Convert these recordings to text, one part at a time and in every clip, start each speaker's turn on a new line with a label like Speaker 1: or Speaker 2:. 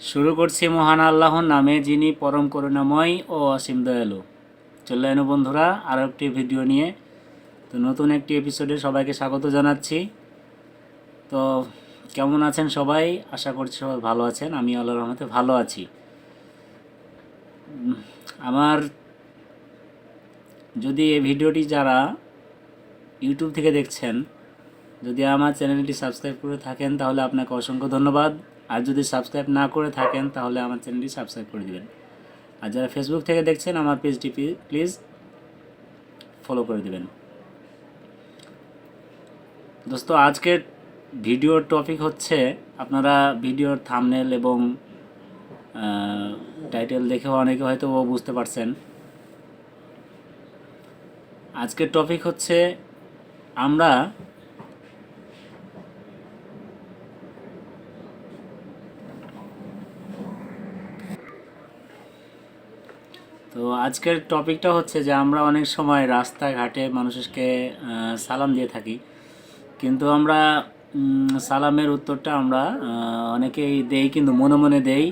Speaker 1: শুরু করছি মহান আল্লাহর নামে, যিনি পরম করুণাময় ও অসীম দয়ালু। চলে বন্ধুরা আরও একটি ভিডিও নিয়ে। তো নতুন একটি এপিসোডে সবাইকে স্বাগত জানাচ্ছি। তো কেমন আছেন সবাই? আশা করছি সবাই ভালো আছেন। আমি আল্লাহর রহমতে ভালো আছি। আমার যদি এই ভিডিওটি যারা ইউটিউব থেকে দেখছেন, যদি আমার চ্যানেলটি সাবস্ক্রাইব করে থাকেন, তাহলে আপনাকে অসংখ্য ধন্যবাদ। আর যদি সাবস্ক্রাইব না করে থাকেন, তাহলে আমার চ্যানেলটি সাবস্ক্রাইব করে দিবেন। আর যারা ফেসবুক থেকে দেখছেন, আমার পেজটি প্লিজ ফলো করে দেবেন। দোস্ত, আজকের ভিডিওর টপিক হচ্ছে, আপনারা ভিডিওর থামনেল এবং টাইটেল দেখেও অনেকে হয়তো বুঝতে পারছেন। আজকের টপিক হচ্ছে, আমরা তো আজকের টপিকটা হচ্ছে যে আমরা অনেক সময় রাস্তাঘাটে মানুষকে সালাম দিয়ে থাকি। কিন্তু আমরা সালামের উত্তরটা আমরা অনেকেই দেই কিন্তু মনে মনে দেই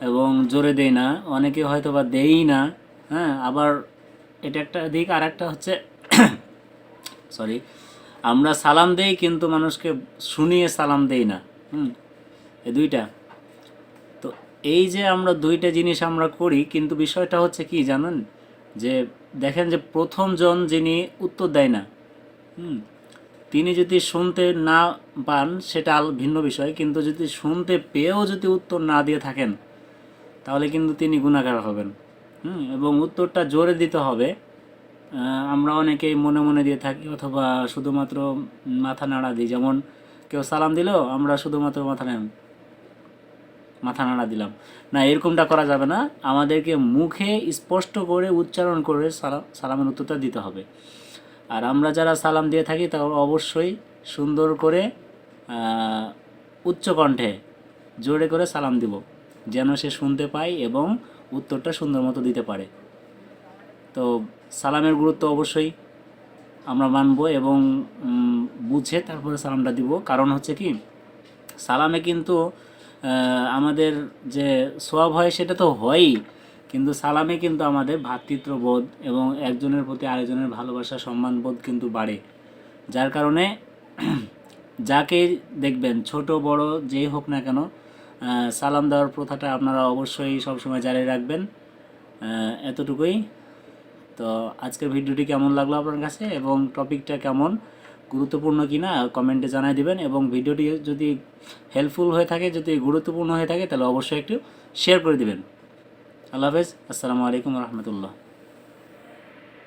Speaker 1: এবং জোরে দেই না। অনেকে হয়তো বা দেই না হ্যাঁ? আবার এটা একটা দিক আর একটা হচ্ছে সরি আমরা সালাম দেই কিন্তু মানুষকে শুনিয়ে সালাম দেই না। হুম? এ দুইটা। এই যে আমরা দুইটা জিনিস আমরা করি, কিন্তু বিষয়টা হচ্ছে কি জানেন? যে দেখেন যে প্রথম জন যিনি উত্তর দেয় না, হুম, তিনি যদি শুনতে না পান সেটা ভিন্ন বিষয়, কিন্তু যদি শুনতে পেয়েও যদি উত্তর না দিয়ে থাকেন, তাহলে কিন্তু তিনি গুণাকার হবেন, হুম, এবং উত্তরটা জোরে দিতে হবে। আমরা অনেকেই মনে মনে দিয়ে থাকি, অথবা শুধুমাত্র মাথা নাড়া দিই, যেমন কেউ সালাম দিল, আমরা শুধুমাত্র মাথা নেন মাথা নাড়া দিলাম। না, এরকমটা করা যাবে না। আমাদেরকে মুখে স্পষ্ট করে উচ্চারণ করে সালাম সালামের উত্তরটা দিতে হবে। আর আমরা যারা সালাম দিয়ে থাকি তা অবশ্যই সুন্দর করে উচ্চ কণ্ঠে জোরে করে সালাম দিব, যেন সে শুনতে পায় এবং উত্তরটা সুন্দর মতো দিতে পারে। তো সালামের গুরুত্ব অবশ্যই আমরা মানব এবং বুঝে তারপরে সালামটা দিব। কারণ হচ্ছে কি, সালামে কিন্তু আমাদের যে সোয়াব হয় সেটা তো হয়ই, কিন্তু সালামে কিন্তু আমাদের ভ্রাতৃত্ববোধ এবং একজনের প্রতি আরেকজনের ভালোবাসা, সম্মানবোধ কিন্তু বাড়ে। যার কারণে যাকে দেখবেন, ছোট, বড়, যেই হোক না কেন সালাম দেওয়ার প্রথাটা আপনারা অবশ্যই সবসময় জারি রাখবেন। এতটুকুই। তো আজকের ভিডিওটি কেমন লাগল আপনার কাছে এবং টপিকটা কেমন? গুরুত্বপূর্ণ কি না কমেন্টে জানাই দিবেন এবং ভিডিওটি যদি হেল্পফুল হয়ে থাকে, যদি গুরুত্বপূর্ণ হয়ে থাকে, তাহলে অবশ্যই একটু শেয়ার করে দেবেন। আল্লাহ হাফেজ, আসসালামু আলাইকুম রহমতুল্লাহ।